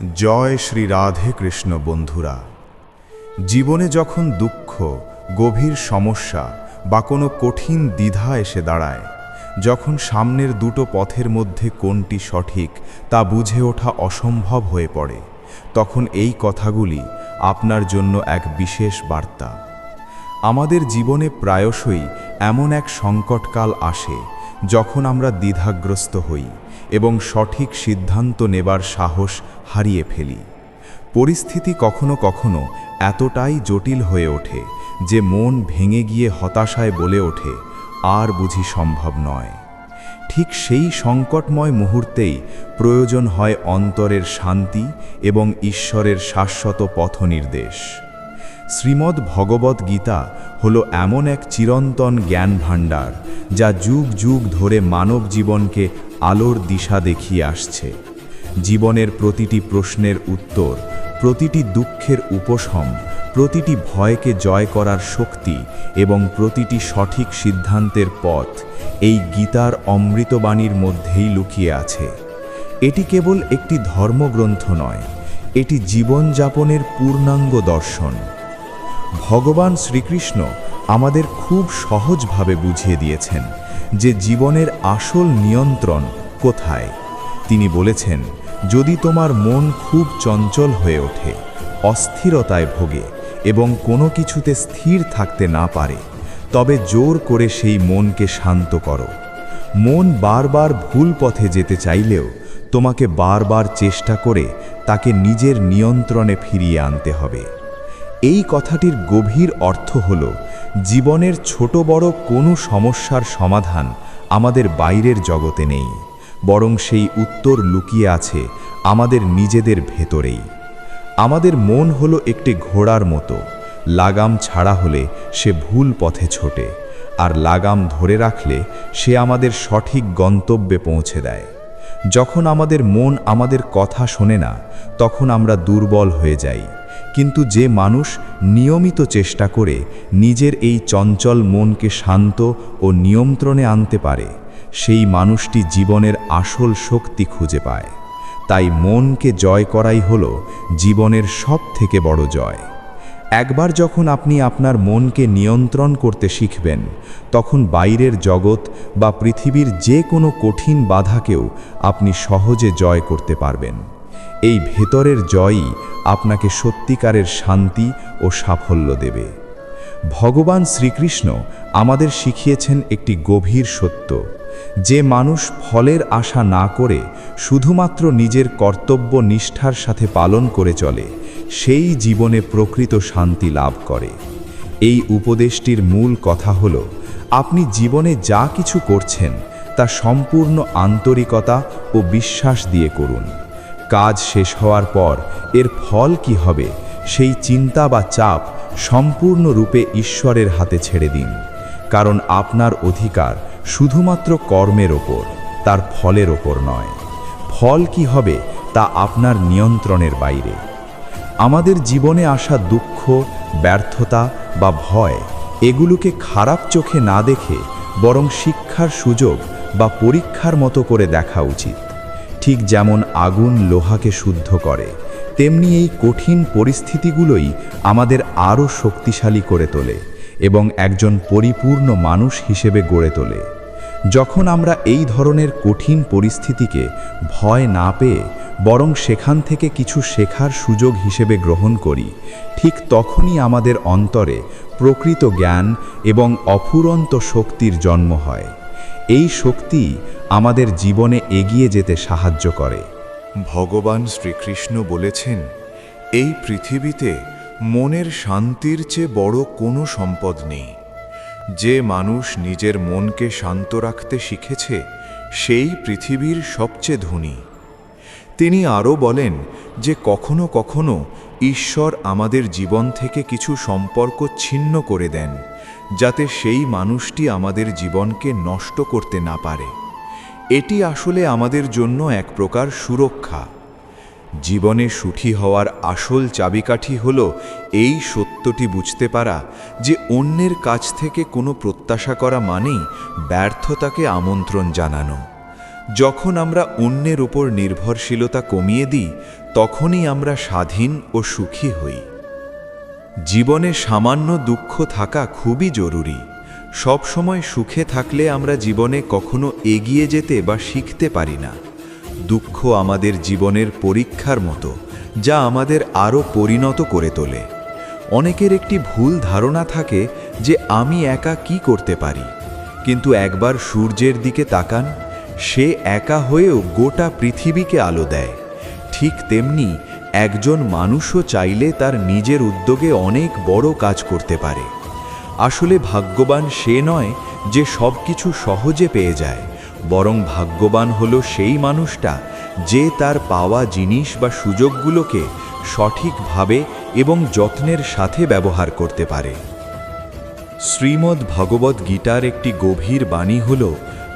জয় শ্রী রাধে কৃষ্ণ বন্ধুরা। জীবনে যখন দুঃখ, গভীর সমস্যা বা কোনো কঠিন দ্বিধা এসে দাঁড়ায়, যখন সামনের দুটো পথের মধ্যে কোনটি সঠিক তা বুঝে ওঠা অসম্ভব হয়ে পড়ে, তখন এই কথাগুলি আপনার জন্য এক বিশেষ বার্তা। আমাদের জীবনে প্রায়শই এমন এক সংকটকাল আসে যখন আমরা দ্বিধাগ্রস্ত হই এবং সঠিক সিদ্ধান্ত নেবার সাহস হারিয়ে ফেলি। পরিস্থিতি কখনো কখনো এতটাই জটিল হয়ে ওঠে যে মন ভেঙে গিয়ে হতাশায় বলে ওঠে, আর বুঝি সম্ভব নয়। ঠিক সেই সংকটময় মুহূর্তেই প্রয়োজন হয় অন্তরের শান্তি এবং ঈশ্বরের শাশ্বত পথনির্দেশ। শ্রীমদ্ ভগবত গীতা হল এমন এক চিরন্তন জ্ঞান ভাণ্ডার, যা যুগ যুগ ধরে মানব জীবনকে আলোর দিশা দেখিয়ে আসছে। জীবনের প্রতিটি প্রশ্নের উত্তর, প্রতিটি দুঃখের উপশম, প্রতিটি ভয়কে জয় করার শক্তি এবং প্রতিটি সঠিক সিদ্ধান্তের পথ এই গীতার অমৃতবাণীর মধ্যেই লুকিয়ে আছে। এটি কেবল একটি ধর্মগ্রন্থ নয়, এটি জীবনযাপনের পূর্ণাঙ্গ দর্শন। ভগবান শ্রীকৃষ্ণ আমাদের খুব সহজভাবে বুঝিয়ে দিয়েছেন যে জীবনের আসল নিয়ন্ত্রণ কোথায়। তিনি বলেছেন, যদি তোমার মন খুব চঞ্চল হয়ে ওঠে, অস্থিরতায় ভোগে এবং কোনো কিছুতে স্থির থাকতে না পারে, তবে জোর করে সেই মনকে শান্ত করো। মন বারবার ভুল পথে যেতে চাইলেও তোমাকে বারবার চেষ্টা করে তাকে নিজের নিয়ন্ত্রণে ফিরিয়ে আনতে হবে। এই কথাটির গভীর অর্থ হল, জীবনের ছোট বড় কোনো সমস্যার সমাধান আমাদের বাইরের জগতে নেই, বরং সেই উত্তর লুকিয়ে আছে আমাদের নিজেদের ভেতরেই। আমাদের মন হলো একটি ঘোড়ার মতো, লাগাম ছাড়া হলে সে ভুল পথে ছোটে, আর লাগাম ধরে রাখলে সে আমাদের সঠিক গন্তব্যে পৌঁছে দেয়। যখন আমাদের মন আমাদের কথা শোনে না, তখন আমরা দুর্বল হয়ে যাই। কিন্তু যে মানুষ নিয়মিত চেষ্টা করে নিজের এই চঞ্চল মনকে শান্ত ও নিয়ন্ত্রণে আনতে পারে, সেই মানুষটি জীবনের আসল শক্তি খুঁজে পায়। তাই মনকে জয় করাই হল জীবনের সব থেকে বড় জয়। একবার যখন আপনি আপনার মনকে নিয়ন্ত্রণ করতে শিখবেন, তখন বাইরের জগৎ বা পৃথিবীর যে কোনো কঠিন বাধাকেও আপনি সহজে জয় করতে পারবেন। এই ভেতরের জয়ই আপনাকে সত্যিকারের শান্তি ও সাফল্য দেবে। ভগবান শ্রীকৃষ্ণ আমাদের শিখিয়েছেন একটি গভীর সত্য। যে মানুষ ফলের আশা না করে শুধুমাত্র নিজের কর্তব্য নিষ্ঠার সাথে পালন করে চলে, সেই জীবনে প্রকৃত শান্তি লাভ করে। এই উপদেশটির মূল কথা হল, আপনি জীবনে যা কিছু করছেন, তা সম্পূর্ণ আন্তরিকতা ও বিশ্বাস দিয়ে করুন। কাজ শেষ হওয়ার পর এর ফল কি হবে, সেই চিন্তা বা চাপ সম্পূর্ণরূপে ঈশ্বরের হাতে ছেড়ে দিন। কারণ আপনার অধিকার শুধুমাত্র কর্মের ওপর, তার ফলের ওপর নয়। ফল কি হবে, তা আপনার নিয়ন্ত্রণের বাইরে। আমাদের জীবনে আসা দুঃখ, ব্যর্থতা বা ভয়, এগুলোকে খারাপ চোখে না দেখে বরং শিক্ষার সুযোগ বা পরীক্ষার মতো করে দেখা উচিত। ঠিক যেমন আগুন লোহাকে শুদ্ধ করে, তেমনি এই কঠিন পরিস্থিতিগুলোই আমাদের আরও শক্তিশালী করে তোলে এবং একজন পরিপূর্ণ মানুষ হিসেবে গড়ে তোলে। যখন আমরা এই ধরনের কঠিন পরিস্থিতিকে ভয় না পেয়ে বরং সেখান থেকে কিছু শেখার সুযোগ হিসেবে গ্রহণ করি, ঠিক তখনই আমাদের অন্তরে প্রকৃত জ্ঞান এবং অফুরন্ত শক্তির জন্ম হয়। এই শক্তি আমাদের জীবনে এগিয়ে যেতে সাহায্য করে। ভগবান শ্রীকৃষ্ণ বলেছেন, এই পৃথিবীতে মনের শান্তির চেয়ে বড় কোনো সম্পদ নেই। যে মানুষ নিজের মনকে শান্ত রাখতে শিখেছে, সেই পৃথিবীর সবচেয়ে ধনী। তিনি আরও বলেন যে, কখনো কখনো ঈশ্বর আমাদের জীবন থেকে কিছু সম্পর্ক ছিন্ন করে দেন, যাতে সেই মানুষটি আমাদের জীবনকে নষ্ট করতে না পারে। এটি আসলে আমাদের জন্য এক প্রকার সুরক্ষা। জীবনে সুখী হওয়ার আসল চাবিকাঠি হল এই সত্যটি বুঝতে পারা যে অন্যের কাছ থেকে কোনো প্রত্যাশা করা মানেই ব্যর্থতাকে আমন্ত্রণ জানানো। যখন আমরা অন্যের ওপর নির্ভরশীলতা কমিয়ে দিই, তখনই আমরা স্বাধীন ও সুখী হই। জীবনে সামান্য দুঃখ থাকা খুবই জরুরি। সব সময় সুখে থাকলে আমরা জীবনে কখনো এগিয়ে যেতে বা শিখতে পারি না। দুঃখ আমাদের জীবনের পরীক্ষার মতো, যা আমাদের আরও পরিণত করে তোলে। অনেকের একটি ভুল ধারণা থাকে যে আমি একা কি করতে পারি। কিন্তু একবার সূর্যের দিকে তাকান, সে একা হয়েও গোটা পৃথিবীকে আলো দেয়। ঠিক তেমনি একজন মানুষও চাইলে তার নিজের উদ্যোগে অনেক বড় কাজ করতে পারে। আসলে ভাগ্যবান সে নয় যে সব কিছু সহজে পেয়ে যায়, বরং ভাগ্যবান হলো সেই মানুষটা যে তার পাওয়া জিনিস বা সুযোগগুলোকে সঠিকভাবে এবং যত্নের সাথে ব্যবহার করতে পারে। শ্রীমদ্ ভগবত গীতার একটি গভীর বাণী হল,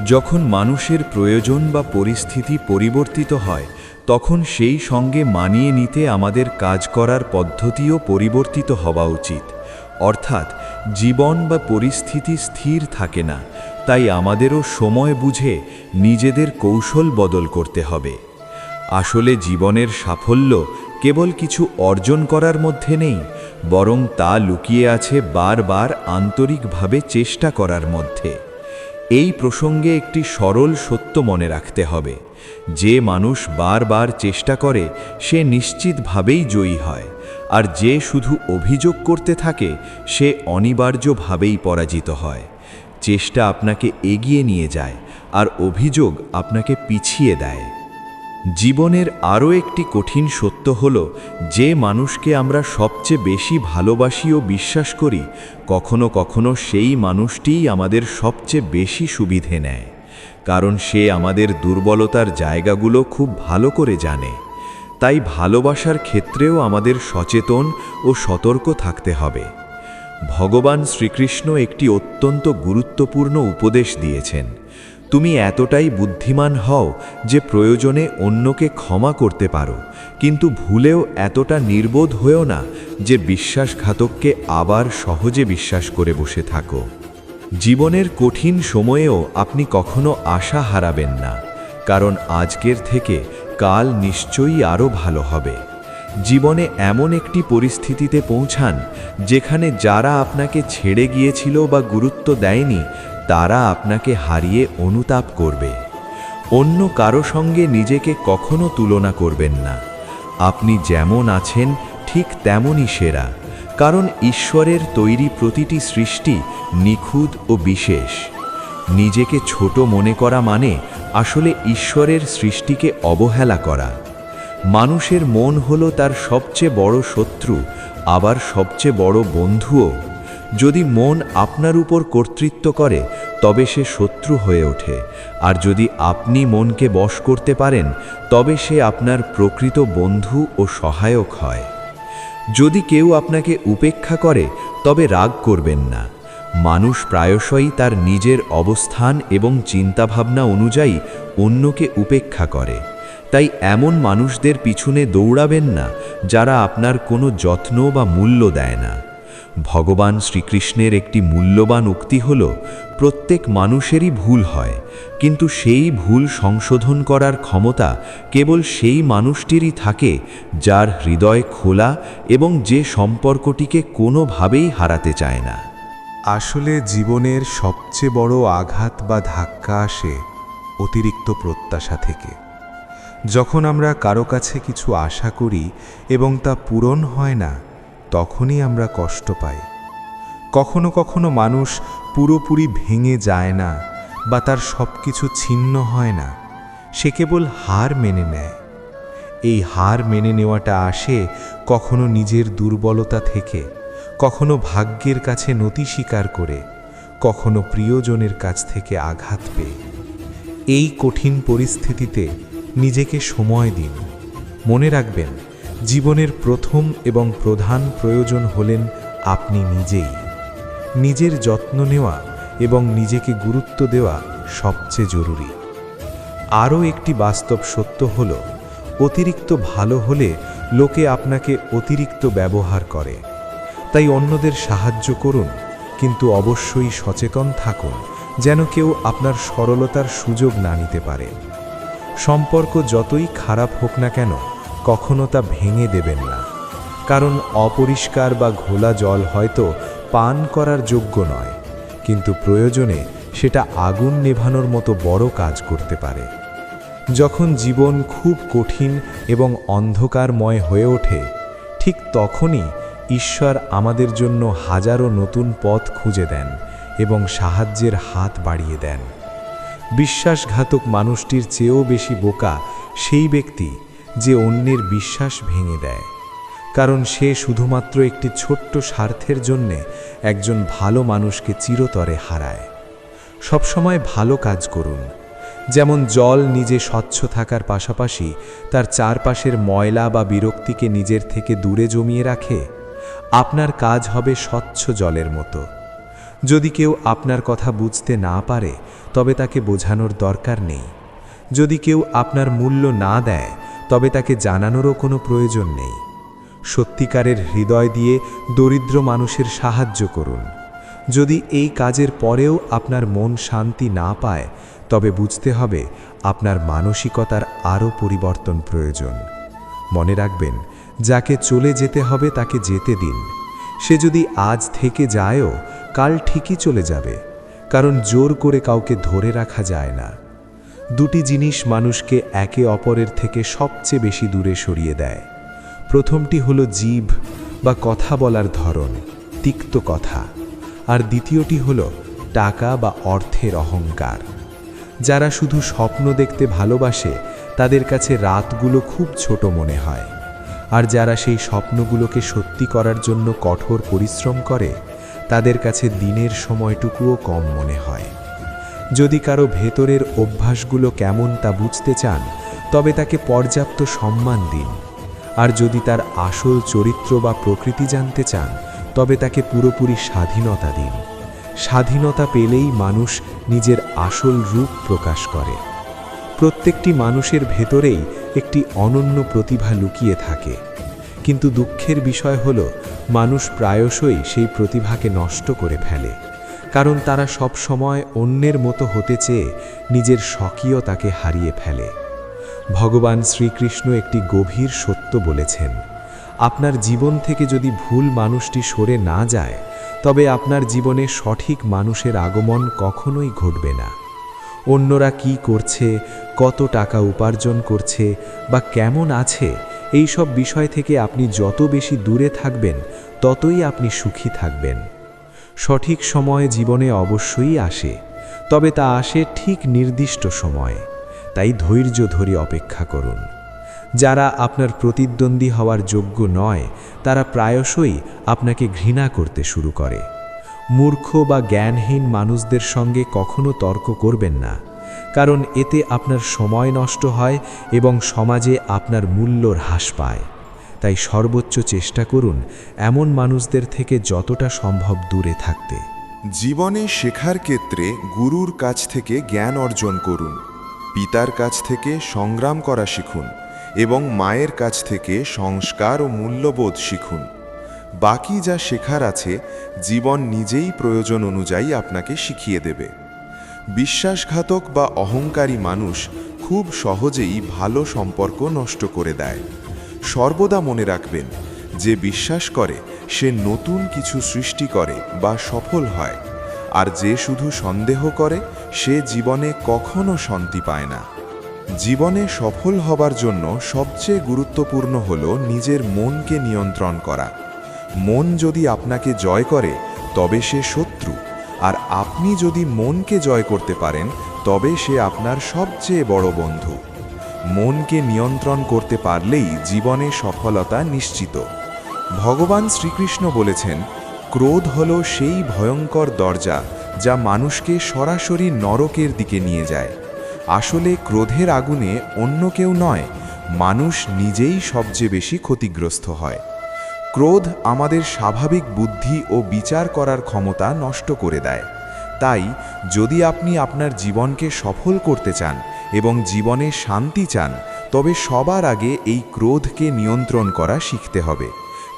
যখন মানুষের প্রয়োজন বা পরিস্থিতি পরিবর্তিত হয়, তখন সেই সঙ্গে মানিয়ে নিতে আমাদের কাজ করার পদ্ধতিও পরিবর্তিত হওয়া উচিত। অর্থাৎ জীবন বা পরিস্থিতি স্থির থাকে না, তাই আমাদেরও সময় বুঝে নিজেদের কৌশল বদল করতে হবে। আসলে জীবনের সাফল্য কেবল কিছু অর্জন করার মধ্যে নেই, বরং তা লুকিয়ে আছে বারবার আন্তরিকভাবে চেষ্টা করার মধ্যে। এই প্রসঙ্গে একটি সরল সত্য মনে রাখতে হবে, যে মানুষ বারবার চেষ্টা করে, সে নিশ্চিতভাবেই জয়ী হয়। আর যে শুধু অভিযোগ করতে থাকে, সে অনিবার্যভাবেই পরাজিত হয়। চেষ্টা আপনাকে এগিয়ে নিয়ে যায় আর অভিযোগ আপনাকে পিছিয়ে দেয়। জীবনের আরও একটি কঠিন সত্য হল, যে মানুষকে আমরা সবচেয়ে বেশি ভালোবাসি ও বিশ্বাস করি, কখনো কখনো সেই মানুষটিই আমাদের সবচেয়ে বেশি সুবিধে নেয়। কারণ সে আমাদের দুর্বলতার জায়গাগুলো খুব ভালো করে জানে। তাই ভালোবাসার ক্ষেত্রেও আমাদের সচেতন ও সতর্ক থাকতে হবে। ভগবান শ্রীকৃষ্ণ একটি অত্যন্ত গুরুত্বপূর্ণ উপদেশ দিয়েছেন, তুমি এতটাই বুদ্ধিমান হও যে প্রয়োজনে অন্যকে ক্ষমা করতে পারো, কিন্তু ভুলেও এতটা নির্বোধ হয়েও না যে বিশ্বাসঘাতককে আবার সহজে বিশ্বাস করে বসে থাকো। জীবনের কঠিন সময়েও আপনি কখনো আশা হারাবেন না, কারণ আজকের থেকে কাল নিশ্চয়ই আরও ভালো হবে। জীবনে এমন একটি পরিস্থিতিতে পৌঁছান, যেখানে যারা আপনাকে ছেড়ে গিয়েছিল বা গুরুত্ব দেয়নি, তারা আপনাকে হারিয়ে অনুতাপ করবে। অন্য কারও সঙ্গে নিজেকে কখনো তুলনা করবেন না। আপনি যেমন আছেন, ঠিক তেমনই সেরা। কারণ ঈশ্বরের তৈরি প্রতিটি সৃষ্টি নিখুঁত ও বিশেষ। নিজেকে ছোট মনে করা মানে আসলে ঈশ্বরের সৃষ্টিকে অবহেলা করা। মানুষের মন হলো তার সবচেয়ে বড় শত্রু, আবার সবচেয়ে বড় বন্ধুও। যদি মন আপনার উপর কর্তৃত্ব করে, তবে সে শত্রু হয়ে ওঠে। আর যদি আপনি মনকে বশ করতে পারেন, তবে সে আপনার প্রকৃত বন্ধু ও সহায়ক হয়। যদি কেউ আপনাকে উপেক্ষা করে, তবে রাগ করবেন না। মানুষ প্রায়শই তার নিজের অবস্থান এবং চিন্তাভাবনা অনুযায়ী অন্যকে উপেক্ষা করে। তাই এমন মানুষদের পিছনে দৌড়াবেন না, যারা আপনার কোনো যত্ন বা মূল্য দেয় না। ভগবান শ্রীকৃষ্ণের একটি মূল্যবান উক্তি হল, প্রত্যেক মানুষেরই ভুল হয়, কিন্তু সেই ভুল সংশোধন করার ক্ষমতা কেবল সেই মানুষটিরই থাকে, যার হৃদয় খোলা এবং যে সম্পর্কটিকে কোনোভাবেই হারাতে চায় না। আসলে জীবনের সবচেয়ে বড় আঘাত বা ধাক্কা আসে অতিরিক্ত প্রত্যাশা থেকে। যখন আমরা কারও কাছে কিছু আশা করি এবং তা পূরণ হয় না, তখনই আমরা কষ্ট পাই। কখনো কখনো মানুষ পুরোপুরি ভেঙে যায় না বা তার সব কিছু ছিন্ন হয় না, সে কেবল হার মেনে নেয়। এই হার মেনে নেওয়াটা আসে কখনো নিজের দুর্বলতা থেকে। কখনো ভাগ্যের কাছে নতি স্বীকার করে, কখনো প্রিয়জনের কাছ থেকে আঘাত পেয়ে। এই কঠিন পরিস্থিতিতে নিজেকে সময় দিন। মনে রাখবেন, জীবনের প্রথম এবং প্রধান প্রয়োজন হলেন আপনি নিজেই। নিজের যত্ন নেওয়া এবং নিজেকে গুরুত্ব দেওয়া সবচেয়ে জরুরি। আরও একটি বাস্তব সত্য হল, অতিরিক্ত ভালো হলে লোকে আপনাকে অতিরিক্ত ব্যবহার করে। তাই অন্যদের সাহায্য করুন, কিন্তু অবশ্যই সচেতন থাকুন, যেন কেউ আপনার সরলতার সুযোগ না নিতে পারে। সম্পর্ক যতই খারাপ হোক না কেন, কখনো তা ভেঙে দেবেন না। কারণ অপরিষ্কার বা ঘোলা জল হয়তো পান করার যোগ্য নয়, কিন্তু প্রয়োজনে সেটা আগুন নেভানোর মতো বড় কাজ করতে পারে। যখন জীবন খুব কঠিন এবং অন্ধকারময় হয়ে ওঠে, ঠিক তখনই ঈশ্বর আমাদের জন্য হাজারো নতুন পথ খুঁজে দেন এবং সাহায্যের হাত বাড়িয়ে দেন। বিশ্বাসঘাতক মানুষটির চেয়েও বেশি বোকা সেই ব্যক্তি যে অন্যের বিশ্বাস ভেঙে দেয়। কারণ সে শুধুমাত্র একটি ছোট্ট স্বার্থের জন্যে একজন ভালো মানুষকে চিরতরে হারায়। সবসময় ভালো কাজ করুন। যেমন জল নিজে স্বচ্ছ থাকার পাশাপাশি তার চারপাশের ময়লা বা বিরক্তিকে নিজের থেকে দূরে জমিয়ে রাখে আপনার কাজ হবে স্বচ্ছ জলের মতো। যদি কেউ আপনার কথা বুঝতে না পারে, তবে তাকে বোঝানোর দরকার নেই। যদি কেউ আপনার মূল্য না দেয়, তবে তাকে জানানোরও কোনো প্রয়োজন নেই। সত্যিকারের হৃদয় দিয়ে দরিদ্র মানুষের সাহায্য করুন। যদি এই কাজের পরেও আপনার মন শান্তি না পায়, তবে বুঝতে হবে আপনার মানসিকতার আরও পরিবর্তন প্রয়োজন। মনে রাখবেন যাকে চলে যেতে হবে তাকে যেতে দিন। সে যদি আজ থেকে যায়ও, কাল ঠিকই চলে যাবে, কারণ জোর করে কাউকে ধরে রাখা যায় না। দুটি জিনিস মানুষকে একে অপরের থেকে সবচেয়ে বেশি দূরে সরিয়ে দেয়। প্রথমটি হলো জীব বা কথা বলার ধরন, তিক্ত কথা। আর দ্বিতীয়টি হলো টাকা বা অর্থের অহংকার। যারা শুধু স্বপ্ন দেখতে ভালোবাসে, তাদের কাছে রাতগুলো খুব ছোট মনে হয়। আর যারা সেই স্বপ্নগুলোকে সত্যি করার জন্য কঠোর পরিশ্রম করে, তাদের কাছে দিনের সময়টুকুও কম মনে হয়। যদি কারও ভেতরের অভ্যাসগুলো কেমন তা বুঝতে চান, তবে তাকে পর্যাপ্ত সম্মান দিন। আর যদি তার আসল চরিত্র বা প্রকৃতি জানতে চান, তবে তাকে পুরোপুরি স্বাধীনতা দিন। স্বাধীনতা পেলেই মানুষ নিজের আসল রূপ প্রকাশ করে। প্রত্যেকটি মানুষের ভেতরেই একটি অনন্য প্রতিভা লুকিয়ে থাকে। কিন্তু দুঃখের বিষয় হল, মানুষ প্রায়শই সেই প্রতিভাকে নষ্ট করে ফেলে। কারণ তারা সব সময় অন্যের মতো হতে চেয়ে নিজের স্বকীয়তাকে হারিয়ে ফেলে। ভগবান শ্রীকৃষ্ণ একটি গভীর সত্য বলেছেন, আপনার জীবন থেকে যদি ভুল মানুষটি সরে না যায়, তবে আপনার জীবনে সঠিক মানুষের আগমন কখনোই ঘটবে না। অন্যরা কি করছে, কত টাকা উপার্জন করছে বা কেমন আছে, এই সব বিষয় থেকে আপনি যত বেশি দূরে থাকবেন, ততই আপনি সুখী থাকবেন। সঠিক সময় জীবনে অবশ্যই আসে, তবে তা আসে ঠিক নির্দিষ্ট সময়ে। তাই ধৈর্য ধরে অপেক্ষা করুন। যারা আপনার প্রতিদ্বন্দ্বী হওয়ার যোগ্য নয়, তারা প্রায়শই আপনাকে ঘৃণা করতে শুরু করে। মূর্খ বা জ্ঞানহীন মানুষদের সঙ্গে কখনো তর্ক করবেন না, কারণ এতে আপনার সময় নষ্ট হয় এবং সমাজে আপনার মূল্য হ্রাস পায়। তাই সর্বোচ্চ চেষ্টা করুন এমন মানুষদের থেকে যতটা সম্ভব দূরে থাকতে। জীবনে শেখার ক্ষেত্রে গুরুর কাছ থেকে জ্ঞান অর্জন করুন, পিতার কাছ থেকে সংগ্রাম করা শিখুন এবং মায়ের কাছ থেকে সংস্কার ও মূল্যবোধ শিখুন। বাকি যা শেখার আছে, জীবন নিজেই প্রয়োজন অনুযায়ী আপনাকে শিখিয়ে দেবে। বিশ্বাসঘাতক বা অহংকারী মানুষ খুব সহজেই ভালো সম্পর্ক নষ্ট করে দেয়। সর্বদা মনে রাখবেন, যে বিশ্বাস করে, সে নতুন কিছু সৃষ্টি করে বা সফল হয়। আর যে শুধু সন্দেহ করে, সে জীবনে কখনো শান্তি পায় না। জীবনে সফল হবার জন্য সবচেয়ে গুরুত্বপূর্ণ হল নিজের মনকে নিয়ন্ত্রণ করা। মন যদি আপনাকে জয় করে, তবে সে শত্রু। আর আপনি যদি মনকে জয় করতে পারেন, তবে সে আপনার সবচেয়ে বড় বন্ধু। মনকে নিয়ন্ত্রণ করতে পারলেই জীবনে সফলতা নিশ্চিত। ভগবান শ্রীকৃষ্ণ বলেছেন, ক্রোধ হল সেই ভয়ঙ্কর দরজা যা মানুষকে সরাসরি নরকের দিকে নিয়ে যায়। আসলে ক্রোধের আগুনে অন্য কেউ নয়, মানুষ নিজেই সবচেয়ে বেশি ক্ষতিগ্রস্ত হয়। ক্রোধ আমাদের স্বাভাবিক বুদ্ধি ও বিচার করার ক্ষমতা নষ্ট করে দেয়। তাই, যদি আপনি আপনার জীবনকে সফল করতে চান এবং জীবনে শান্তি চান, তবে সবার আগে এই ক্রোধকে নিয়ন্ত্রণ করা শিখতে হবে।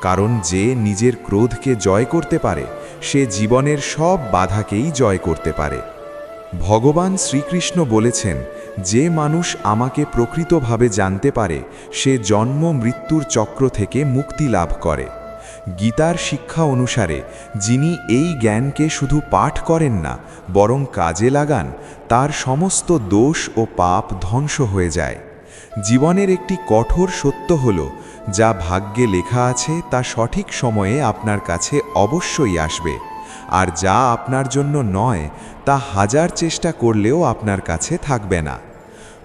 কারণ যে নিজের ক্রোধকে জয় করতে পারে, সে জীবনের সব বাধাকেই জয় করতে পারে। ভগবান শ্রীকৃষ্ণ বলেছেন যে মানুষ আমাকে প্রকৃতভাবে জানতে পারে, সে জন্ম মৃত্যুর চক্র থেকে মুক্তি লাভ করে। গীতার শিক্ষা অনুসারে, যিনি এই জ্ঞানকে শুধু পাঠ করেন না, বরং কাজে লাগান, তার সমস্ত দোষ ও পাপ ধ্বংস হয়ে যায়। জীবনের একটি কঠোর সত্য হল, যা ভাগ্যে লেখা আছে তা সঠিক সময়ে আপনার কাছে অবশ্যই আসবে। আর যা আপনার জন্য নয়, তা হাজার চেষ্টা করলেও আপনার কাছে থাকবে না।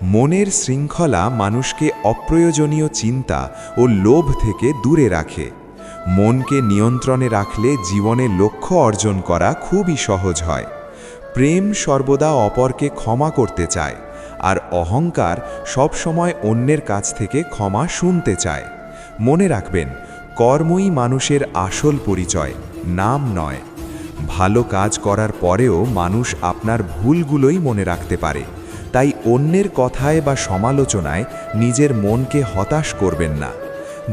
মনের শৃঙ্খলা মানুষকে অপ্রয়োজনীয় চিন্তা ও লোভ থেকে দূরে রাখে। মনকে নিয়ন্ত্রণে রাখলে জীবনে লক্ষ্য অর্জন করা খুবই সহজ হয়। প্রেম সর্বদা অপরকে ক্ষমা করতে চায়, আর অহংকার সবসময় অন্যের কাছ থেকে ক্ষমা শুনতে চায়। মনে রাখবেন, কর্মই মানুষের আসল পরিচয়, নাম নয়। ভালো কাজ করার পরেও মানুষ আপনার ভুলগুলোই মনে রাখতে পারে। তাই অন্যের কথায় বা সমালোচনায় নিজের মনকে হতাশ করবেন না।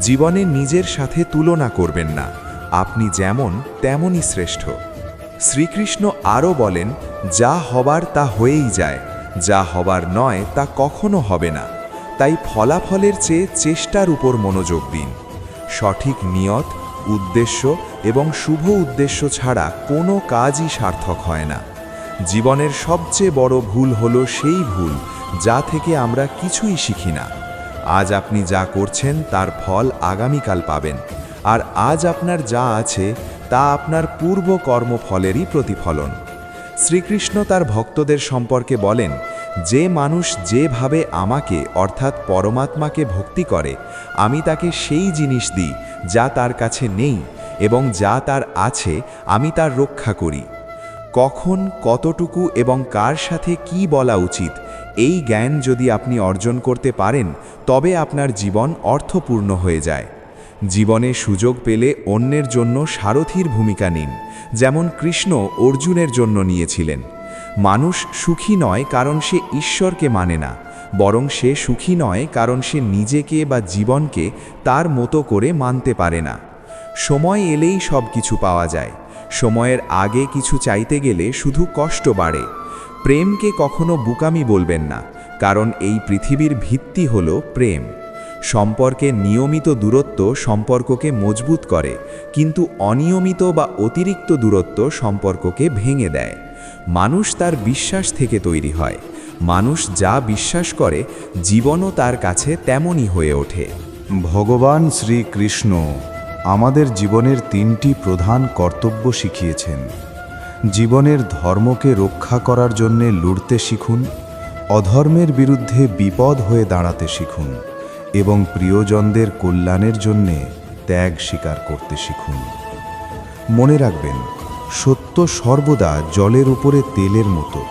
জীবনে নিজের সাথে তুলনা করবেন না। আপনি যেমন, তেমনই শ্রেষ্ঠ। শ্রীকৃষ্ণ আরও বলেন, যা হবার তা হয়েই যায়, যা হবার নয় তা কখনো হবে না। তাই ফলাফলের চেয়ে চেষ্টার উপর মনোযোগ দিন। সঠিক নিয়ত, উদ্দেশ্য এবং শুভ উদ্দেশ্য ছাড়া কোনো কাজই সার্থক হয় না। জীবনের সবচেয়ে বড় ভুল হলো সেই ভুল যা থেকে আমরা কিছুই শিখি না। আজ আপনি যা করছেন তার ফল আগামীকাল পাবেন। আর আজ আপনার যা আছে তা আপনার পূর্ব কর্মফলেরই প্রতিফলন। শ্রীকৃষ্ণ তার ভক্তদের সম্পর্কে বলেন, যে মানুষ যেভাবে আমাকে, অর্থাৎ পরমাত্মাকে ভক্তি করে, আমি তাকে সেই জিনিস দিই যা তার কাছে নেই এবং যা তার আছে, আমি তার রক্ষা করি। কখন, কতটুকু এবং কার সাথে কি বলা উচিত, এই জ্ঞান যদি আপনি অর্জন করতে পারেন, তবে আপনার জীবন অর্থপূর্ণ হয়ে যায়। জীবনে সুযোগ পেলে অন্যের জন্য সারথীর ভূমিকা নিন, যেমন কৃষ্ণ অর্জুনের জন্য নিয়েছিলেন। মানুষ সুখী নয় কারণ সে ঈশ্বরকে মানে না, বরং সে সুখী নয় কারণ সে নিজেকে বা জীবনকে তার মতো করে মানতে পারে না। সময় এলেই সব কিছু পাওয়া যায়। সময়ের আগে কিছু চাইতে গেলে শুধু কষ্ট বাড়ে। প্রেমকে কখনো বুকামি বলবেন না, কারণ এই পৃথিবীর ভিত্তি হল প্রেম। সম্পর্কে নিয়মিত দূরত্ব সম্পর্ককে মজবুত করে, কিন্তু অনিয়মিত বা অতিরিক্ত দূরত্ব সম্পর্ককে ভেঙে দেয়। মানুষ তার বিশ্বাস থেকে তৈরি হয়। মানুষ যা বিশ্বাস করে, জীবনও তার কাছে তেমনই হয়ে ওঠে। ভগবান শ্রীকৃষ্ণ। আমাদের জীবনের তিনটি প্রধান কর্তব্য শিখিয়েছেন। জীবনের ধর্মকে রক্ষা করার জন্যে লুড়তে শিখুন, অধর্মের বিরুদ্ধে বিপদ হয়ে দাঁড়াতে শিখুন এবং প্রিয়জনদের কল্যাণের জন্যে ত্যাগ স্বীকার করতে শিখুন। মনে রাখবেন, সত্য সর্বদা জলের উপরে তেলের মতো,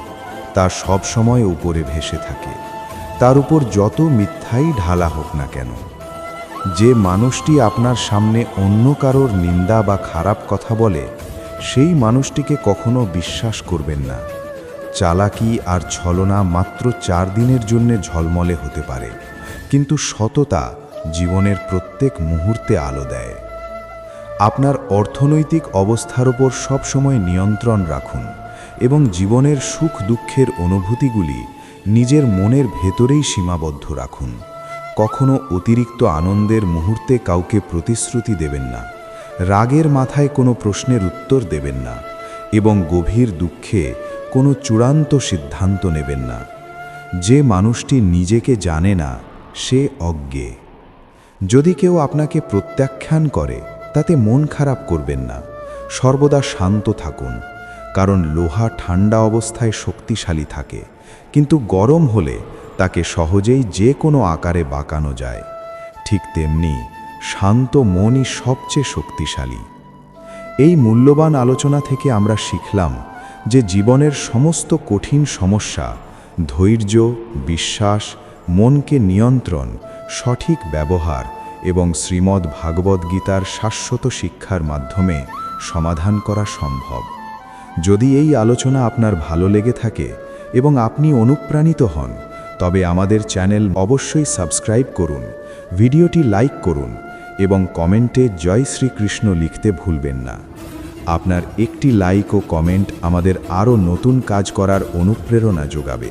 তা সব সময় উপরে ভেসে থাকে। তার উপর যত মিথ্যাই ঢালা হোক না কেন। যে মানুষটি আপনার সামনে অন্য কারোর নিন্দা বা খারাপ কথা বলে, সেই মানুষটিকে কখনো বিশ্বাস করবেন না। চালাকি আর ছলনা মাত্র চার দিনের জন্যে ঝলমলে হতে পারে, কিন্তু সততা জীবনের প্রত্যেক মুহূর্তে আলো দেয়। আপনার অর্থনৈতিক অবস্থার ওপর সবসময় নিয়ন্ত্রণ রাখুন এবং জীবনের সুখ দুঃখের অনুভূতিগুলি নিজের মনের ভেতরেই সীমাবদ্ধ রাখুন। কখনো অতিরিক্ত আনন্দের মুহূর্তে কাউকে প্রতিশ্রুতি দেবেন না, রাগের মাথায় কোনো প্রশ্নের উত্তর দেবেন না এবং গভীর দুঃখে কোনো চূড়ান্ত সিদ্ধান্ত নেবেন না। যে মানুষটি নিজেকে জানে না, সে অজ্ঞে। যদি কেউ আপনাকে প্রত্যাখ্যান করে, তাতে মন খারাপ করবেন না। সর্বদা শান্ত থাকুন, কারণ লোহা ঠান্ডা অবস্থায় শক্তিশালী থাকে, কিন্তু গরম হলে তাকে সহজেই যে কোনো আকারে বাঁকানো যায়। ঠিক তেমনি শান্ত মনই সবচেয়ে শক্তিশালী। এই মূল্যবান আলোচনা থেকে আমরা শিখলাম যে জীবনের সমস্ত কঠিন সমস্যা, ধৈর্য, বিশ্বাস, মনকে নিয়ন্ত্রণ, সঠিক ব্যবহার এবং শ্রীমদ্ ভাগবত গীতার শাশ্বত শিক্ষার মাধ্যমে সমাধান করা সম্ভব। যদি এই আলোচনা আপনার ভালো লেগে থাকে এবং আপনি অনুপ্রাণিত হন তবে আমাদের চ্যানেল অবশ্যই সাবস্ক্রাইব করুন, ভিডিওটি লাইক করুন এবং কমেন্টে জয় শ্রীকৃষ্ণ লিখতে ভুলবেন না। আপনার একটি লাইক ও কমেন্ট আমাদের আরও নতুন কাজ করার অনুপ্রেরণা যোগাবে।